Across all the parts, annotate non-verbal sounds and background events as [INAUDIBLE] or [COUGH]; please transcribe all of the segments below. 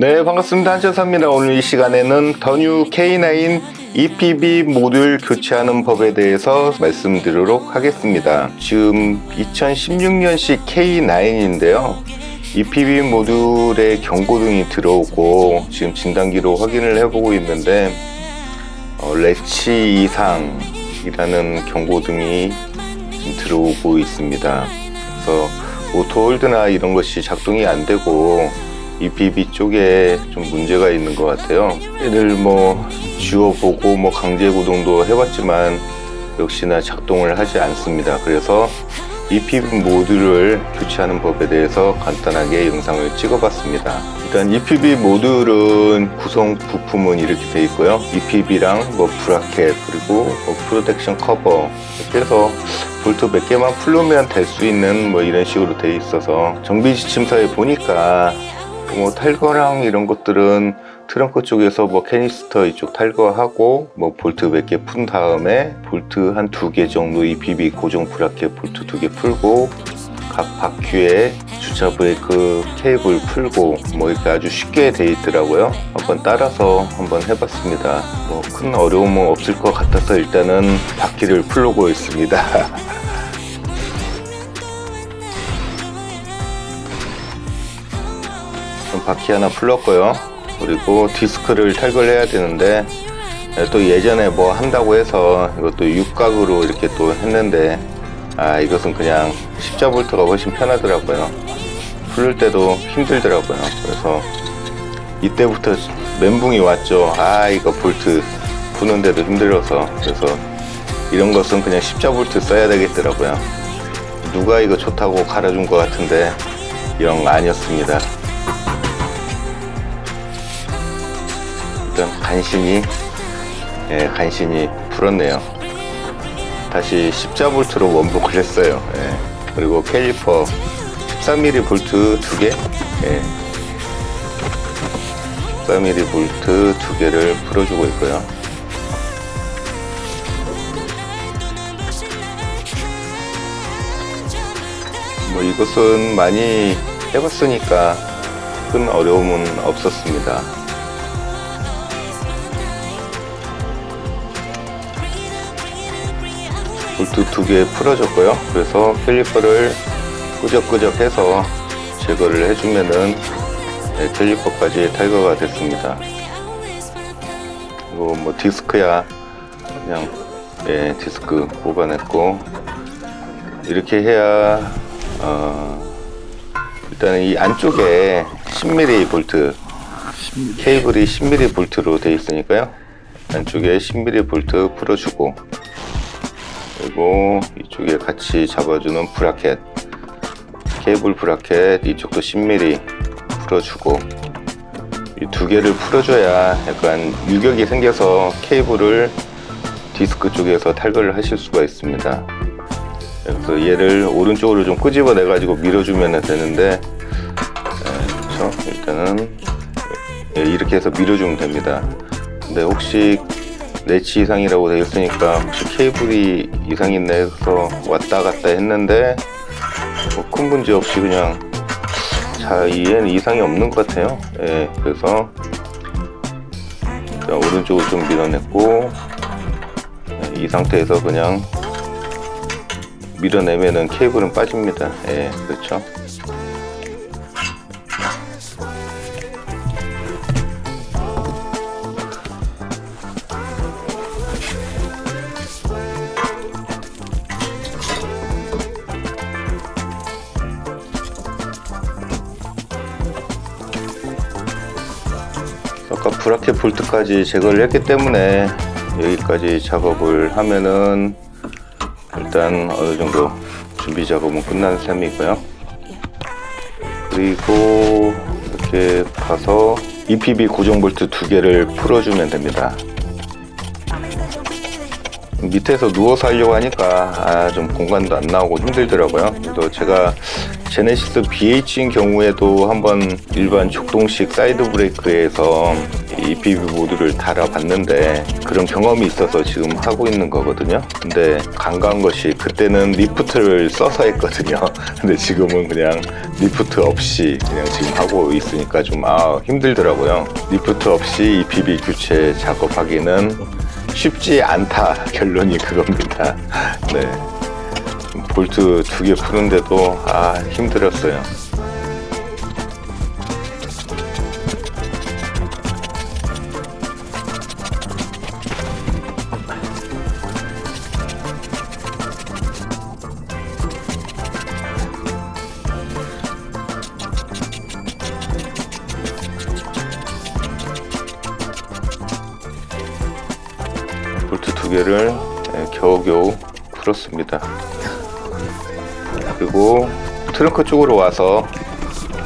네, 반갑습니다. 한천사입니다. 오늘 이 시간에는 더뉴 K9 EPB 모듈 교체하는 법에 대해서 말씀드리도록 하겠습니다. 지금 2016년식 K9인데요. EPB 모듈에 경고등이 들어오고 지금 진단기로 확인을 해보고 있는데 어, 레치 이상이라는 경고등이 지금 들어오고 있습니다. 그래서 오토홀드나 이런 것이 작동이 안 되고 EPB 쪽에 좀 문제가 있는 것 같아요. 얘를 뭐 지워보고 뭐 강제 구동도 해봤지만 역시나 작동을 하지 않습니다. 그래서 EPB 모듈을 교체하는 법에 대해서 간단하게 영상을 찍어봤습니다. 일단 EPB 모듈은 구성 부품은 이렇게 돼 있고요. EPB랑 뭐 브라켓 그리고 뭐 프로텍션 커버 해서 볼트 몇 개만 풀르면 될 수 있는 뭐 이런 식으로 돼 있어서 정비 지침서에 보니까 뭐 탈거랑 이런 것들은 트렁크 쪽에서 뭐 캐니스터 이쪽 탈거하고 뭐 볼트 몇 개 푼 다음에 볼트 한 두 개 정도 EPB 고정 브라켓 볼트 두 개 풀고 각 바퀴에 주차 브레이크 케이블 풀고 뭐 이렇게 아주 쉽게 돼 있더라고요. 한번 따라서 한번 해봤습니다. 뭐 큰 어려움은 없을 것 같아서 일단은 바퀴를 풀고 있습니다. [LAUGHS] 바퀴 하나 풀렀고요. 그리고 디스크를 탈거를 해야 되는데 또 예전에 뭐 한다고 해서 이것도 육각으로 이렇게 또 했는데 아 이것은 그냥 십자 볼트가 훨씬 편하더라고요. 풀을 때도 힘들더라고요. 그래서 이때부터 멘붕이 왔죠. 아 이거 볼트 푸는데도 힘들어서 그래서 이런 것은 그냥 십자 볼트 써야 되겠더라고요. 누가 이거 좋다고 갈아준 것 같은데 영 아니었습니다. 일단 간신히 예, 간신히 풀었네요. 다시 십자볼트로 원복을 했어요. 예. 그리고 캘리퍼 13mm 볼트 두 개, 예. 13mm 볼트 두 개를 풀어주고 있고요. 뭐 이것은 많이 해봤으니까 큰 어려움은 없었습니다. 볼트 두 개 풀어졌고요. 그래서 캘리퍼를 끄적끄적 해서 제거를 해주면은 네, 캘리퍼까지 탈거가 됐습니다. 그리고 뭐 디스크야 그냥 예, 디스크 뽑아냈고 이렇게 해야 어, 일단은 이 안쪽에 10mm 볼트 케이블이 10mm 볼트로 되어 있으니까요. 안쪽에 10mm 볼트 풀어주고 그리고 이쪽에 같이 잡아주는 브라켓 케이블 브라켓 이쪽도 10mm 풀어주고 이 두 개를 풀어줘야 약간 유격이 생겨서 케이블을 디스크 쪽에서 탈거를 하실 수가 있습니다. 그래서 얘를 오른쪽으로 좀 끄집어내 가지고 밀어주면 되는데 네, 일단은 예, 이렇게 해서 밀어주면 됩니다. 근데 혹시 내치 이상이라고 되어 있으니까 혹시 케이블이 이상 있네 해서 왔다 갔다 했는데 뭐 큰 문제 없이 그냥 자 얘는 이상이 없는 것 같아요. 예 그래서 자, 오른쪽으로 좀 밀어냈고 예, 이 상태에서 그냥 밀어내면은 케이블은 빠집니다. 예 그렇죠 아까 브라켓 볼트까지 제거를 했기 때문에 여기까지 작업을 하면은 일단 어느 정도 준비 작업은 끝난 셈이고요. 그리고 이렇게 가서 EPB 고정 볼트 두 개를 풀어주면 됩니다. 밑에서 누워서 하려고 하니까 아, 좀 공간도 안 나오고 힘들더라고요. 그래서 제가 제네시스 BH인 경우에도 한번 일반 족동식 사이드 브레이크에서 이 EPB 모드를 달아봤는데 그런 경험이 있어서 지금 하고 있는 거거든요. 근데 간과한 것이 그때는 리프트를 써서 했거든요. [LAUGHS] 근데 지금은 그냥 리프트 없이 그냥 지금 하고 있으니까 좀 아, 힘들더라고요. 리프트 없이 EPB 교체 작업하기는 쉽지 않다 [LAUGHS] 결론이 그겁니다. [LAUGHS] 네. 볼트 두 개 푸는데도 아 힘들었어요. 볼트 두 개를 예, 겨우겨우 풀었습니다. 그리고 트렁크 쪽으로 와서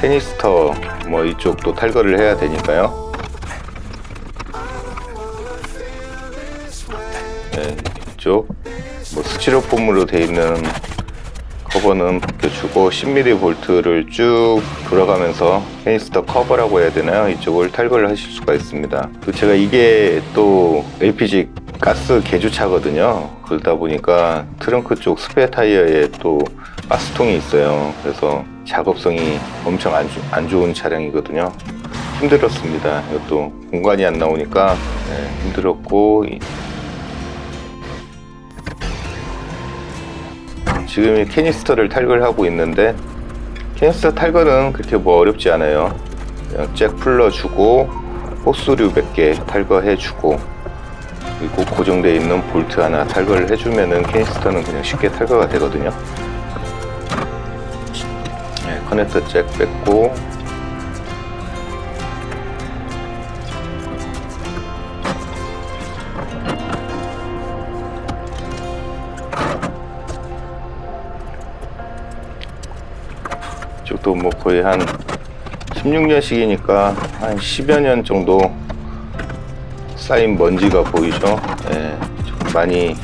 캐니스터 뭐 이쪽도 탈거를 해야 되니까요. 네, 이쪽 뭐 스티로폼으로 되어 있는 커버는 벗겨주고 10mm 볼트를 쭉 돌아가면서 캐니스터 커버라고 해야 되나요? 이쪽을 탈거를 하실 수가 있습니다. 그 제가 이게 또 LPG 가스 개주차거든요. 그러다 보니까 트렁크 쪽 스페어 타이어에 또 가스통이 있어요. 그래서 작업성이 엄청 안, 좋- 안 좋은 차량이거든요. 힘들었습니다. 이것도 공간이 안 나오니까 네, 힘들었고 이- 지금 이 캐니스터를 탈거를 하고 있는데 캐니스터 탈거는 그렇게 뭐 어렵지 않아요. 잭 풀러주고 호스류 몇 개 탈거해주고 그리고 고정되어 있는 볼트 하나 탈거를 해주면은 캐니스터는 그냥 쉽게 탈거가 되거든요. 네, 커넥터 잭 뺐고 이쪽도 뭐 거의 한 16년씩이니까 한 10여 년 정도 쌓인 먼지가 보이죠? 예, 좀 많이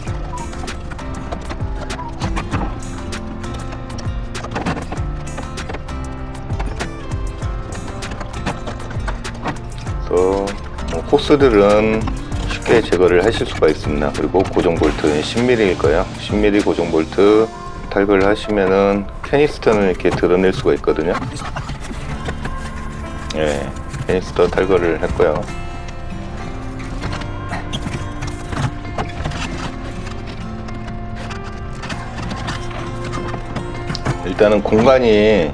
뭐 코스들은 쉽게 제거를 하실 수가 있습니다. 그리고 고정 볼트는 10mm일 거예요. 10mm 고정 볼트 탈거를 하시면은 캐니스터는 이렇게 드러낼 수가 있거든요. 예, 캐니스터 탈거를 했고요. 일단은 공간이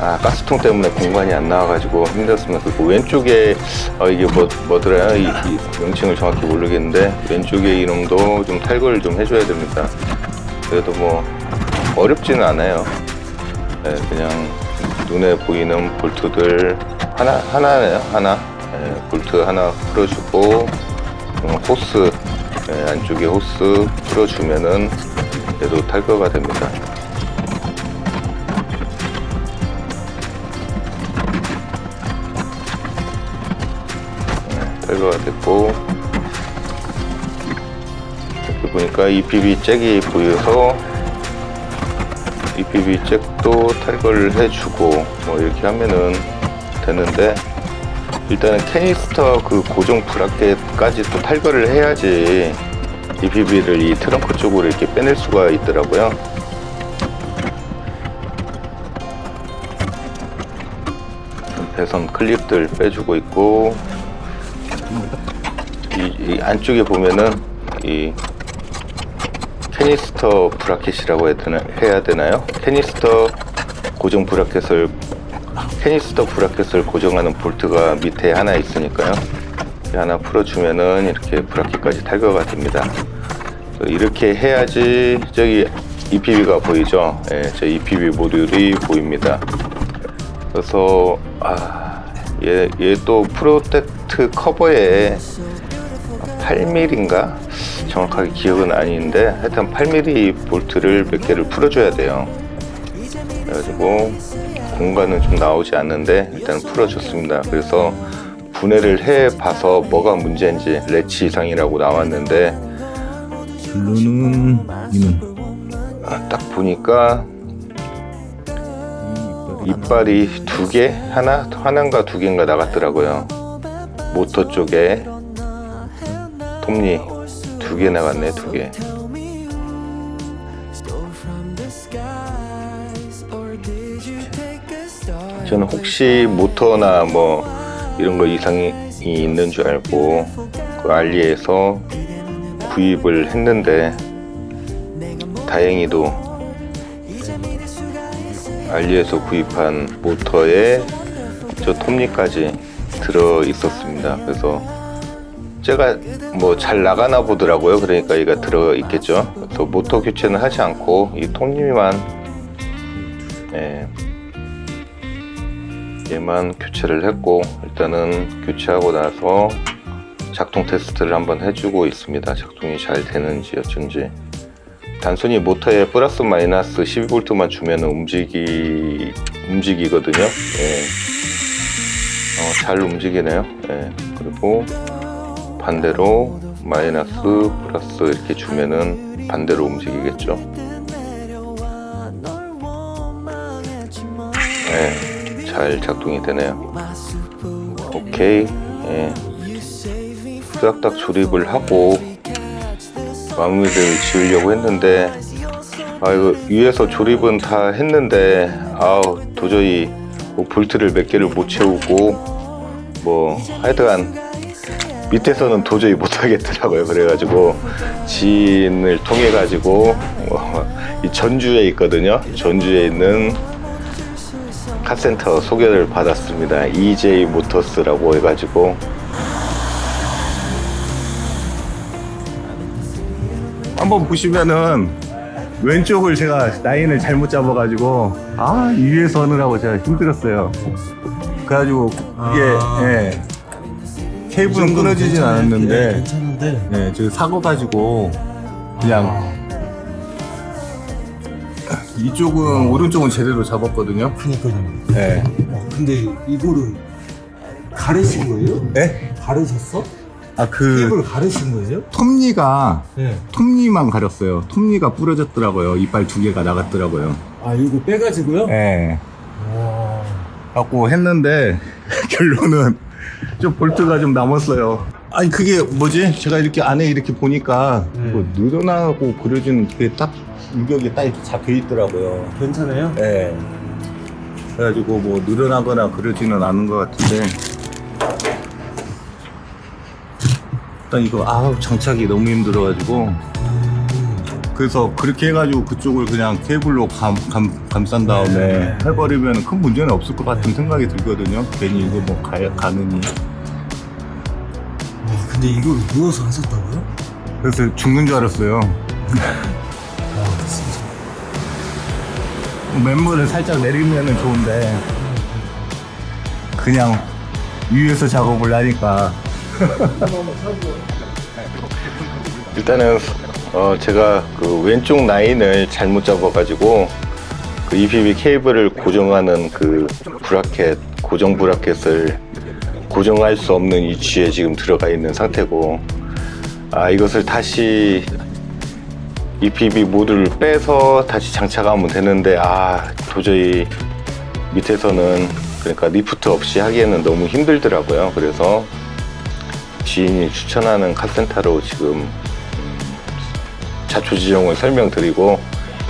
아 가스통 때문에 공간이 안 나와가지고 힘들었습니다. 그리고 왼쪽에 어, 이게 뭐 뭐더라 이, 이 명칭을 정확히 모르겠는데 왼쪽에 이놈도 좀 탈거를 좀 해줘야 됩니다. 그래도 뭐 어렵지는 않아요. 네, 그냥 눈에 보이는 볼트들 하나 하나네요 하나 네, 볼트 하나 풀어주고 음, 호스 네, 안쪽에 호스 풀어주면은 얘도 탈거가 됩니다. 탈거가 됐고 이렇게 보니까 EPB 잭이 보여서 EPB 잭도 탈거를 해주고 뭐 이렇게 하면은 되는데 일단은 캐니스터 그 고정 브라켓까지 또 탈거를 해야지 EPB를 이 트렁크 쪽으로 이렇게 빼낼 수가 있더라고요. 배선 클립들 빼주고 있고 이, 이 안쪽에 보면은 이 캐니스터 브라켓이라고 해야, 되나, 해야 되나요? 캐니스터 고정 브라켓을 캐니스터 브라켓을 고정하는 볼트가 밑에 하나 있으니까요. 이 하나 풀어주면은 이렇게 브라켓까지 탈거가 됩니다. 이렇게 해야지 저기 EPB가 보이죠? 예, 저 EPB 모듈이 보입니다. 그래서 아, 얘, 얘 또 프로텍트 커버에 8mm인가? 정확하게 기억은 아닌데 하여튼 8mm 볼트를 몇 개를 풀어줘야 돼요. 그래가지고 공간은 좀 나오지 않는데 일단 풀어줬습니다. 그래서 분해를 해봐서 뭐가 문제인지 레치 이상이라고 나왔는데 결론은 이는 아, 딱 보니까 이빨이 두 개? 하나? 하나인가 두 개인가 나갔더라고요. 모터 쪽에 톱니 두 개 나갔네 두 개. 저는 혹시 모터나 뭐 이런 거 이상이 있는 줄 알고 그 알리에서 구입을 했는데 다행히도 알리에서 구입한 모터에 저 톱니까지 들어 있었습니다. 그래서 제가 뭐 잘 나가나 보더라고요. 그러니까 얘가 들어 있겠죠. 그래서 모터 교체는 하지 않고 이 톱니만 예, 얘만 교체를 했고 일단은 교체하고 나서 작동 테스트를 한번 해주고 있습니다. 작동이 잘 되는지 어쩐지. 단순히 모터에 플러스 마이너스 12V만 주면 움직이 움직이거든요. 예. 어, 잘 움직이네요. 예. 그리고 반대로 마이너스 플러스 이렇게 주면은 반대로 움직이겠죠. 예. 잘 작동이 되네요. 오케이. 예. 싹딱 조립을 하고 마무리를 지으려고 했는데 아 이거 위에서 조립은 다 했는데 아우 도저히 뭐 볼트를 몇 개를 못 채우고 뭐 하여튼간 밑에서는 도저히 못 하겠더라고요. 그래가지고 지인을 통해 가지고 이 전주에 있거든요. 전주에 있는 카센터 소개를 받았습니다. EJ 모터스라고 해가지고. 한번 보시면은 왼쪽을 제가 라인을 잘못 잡아가지고 아이 위에서 하느라고 제가 힘들었어요. 그래가지고 이게 예, 케이블은 끊어지진 않았는데 괜찮은데 예, 저 사고 가지고 그냥 이쪽은 오른쪽은 제대로 잡았거든요. 그니까요 예. 어, 근데 이거를 가르신 거예요? 예? 가르셨어? 아그 케이블을 가르신 거예요? 톱니가 네. 톱니만 가렸어요. 톱니가 부러졌더라고요. 이빨 두 개가 나갔더라고요. 아 이거 빼가지고요? 예. 와 갖고 했는데 [LAUGHS] 결론은 좀 볼트가 좀 남았어요. 아니 그게 뭐지? 제가 이렇게 안에 이렇게 보니까 네. 뭐 늘어나고 그려지는 그게 딱 유격이 딱 이렇게 잡혀 있더라고요. 괜찮아요? 예. 그래가지고 뭐 늘어나거나 그러지는 않은 것 같은데 일단 이거 아우 장착이 너무 힘들어가지고 그래서 그렇게 해가지고 그쪽을 그냥 케이블로 감, 감, 감싼 다음에 네. 해버리면 큰 문제는 없을 것 같은 생각이 들거든요. 괜히 이거 뭐 가, 가느니. 와 근데 이걸 누워서 하셨다고요? 그래서 죽는 줄 알았어요. 와 진짜 맨물을 살짝 내리면 은 좋은데 그냥 위에서 작업을 하니까 일단은 어 제가 그 왼쪽 라인을 잘못 잡아가지고 그 EPB 케이블을 고정하는 그 브라켓 고정 브라켓을 고정할 수 없는 위치에 지금 들어가 있는 상태고 아 이것을 다시 EPB 모듈을 빼서 다시 장착하면 되는데 아 도저히 밑에서는 그러니까 리프트 없이 하기에는 너무 힘들더라고요. 그래서 지인이 추천하는 카센터로 지금 음, 자초 지종을 설명드리고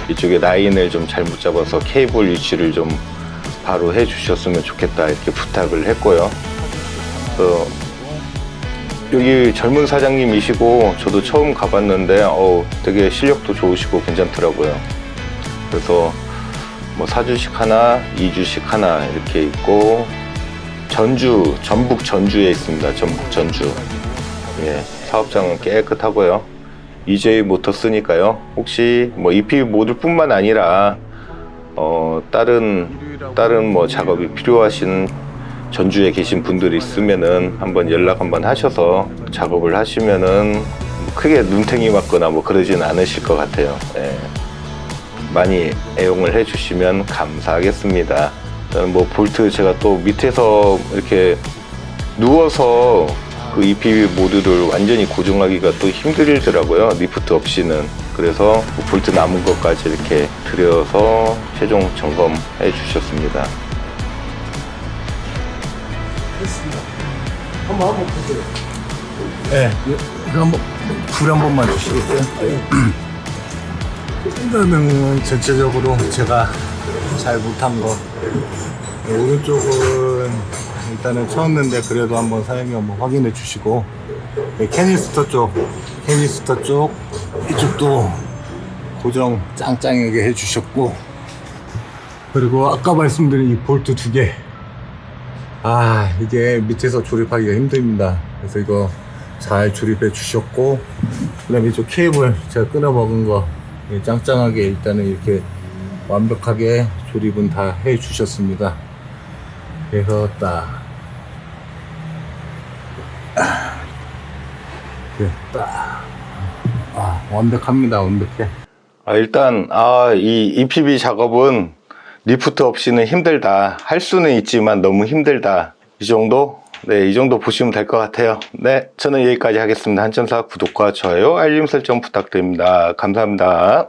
이쪽에 라인을 좀 잘못 잡아서 케이블 위치를 좀 바로 해주셨으면 좋겠다 이렇게 부탁을 했고요. 그래서 여기 젊은 사장님이시고 저도 처음 가봤는데 어 되게 실력도 좋으시고 괜찮더라고요. 그래서 뭐 4주씩 하나, 2주씩 하나 이렇게 있고 전주, 전북 전주에 있습니다. 전북 전주. 예, 사업장은 깨끗하고요. EJ 모터 쓰니까요. 혹시 뭐 EP 모듈뿐만 아니라 어 다른 다른 뭐 작업이 필요하신 전주에 계신 분들이 있으면은 한번 연락 한번 하셔서 작업을 하시면은 뭐 크게 눈탱이 맞거나 뭐 그러진 않으실 것 같아요. 예. 많이 애용을 해주시면 감사하겠습니다. 저는 뭐 볼트 제가 또 밑에서 이렇게 누워서 그 EPB 모듈을 완전히 고정하기가 또 힘들더라고요. 리프트 없이는. 그래서 뭐 볼트 남은 것까지 이렇게 들여서 최종 점검해 주셨습니다. 했습니다 한번 한번 보세요. 네, 이거 한번 불 한 번만 주시겠어요? 일단은 전체적으로 제가 잘 못한 거 네, 오른쪽은 일단은 쳤는데 그래도 한번 사장님 한번 확인해 주시고 네, 캐니스터 쪽 캐니스터 쪽 이쪽도 고정 짱짱하게 해 주셨고 그리고 아까 말씀드린 이 볼트 두 개. 아, 이게 밑에서 조립하기가 힘듭니다. 그래서 이거 잘 조립해 주셨고, 그 다음에 이쪽 케이블 제가 끊어 먹은 거, 예, 짱짱하게 일단은 이렇게 완벽하게 조립은 다 해 주셨습니다. 이렇게 딱, 아, 완벽합니다. 완벽해. 아, 일단 아, 이 EPB 작업은 리프트 없이는 힘들다. 할 수는 있지만 너무 힘들다. 이 정도? 네, 이 정도 보시면 될 것 같아요. 네, 저는 여기까지 하겠습니다. 한점사 구독과 좋아요, 알림 설정 부탁드립니다. 감사합니다.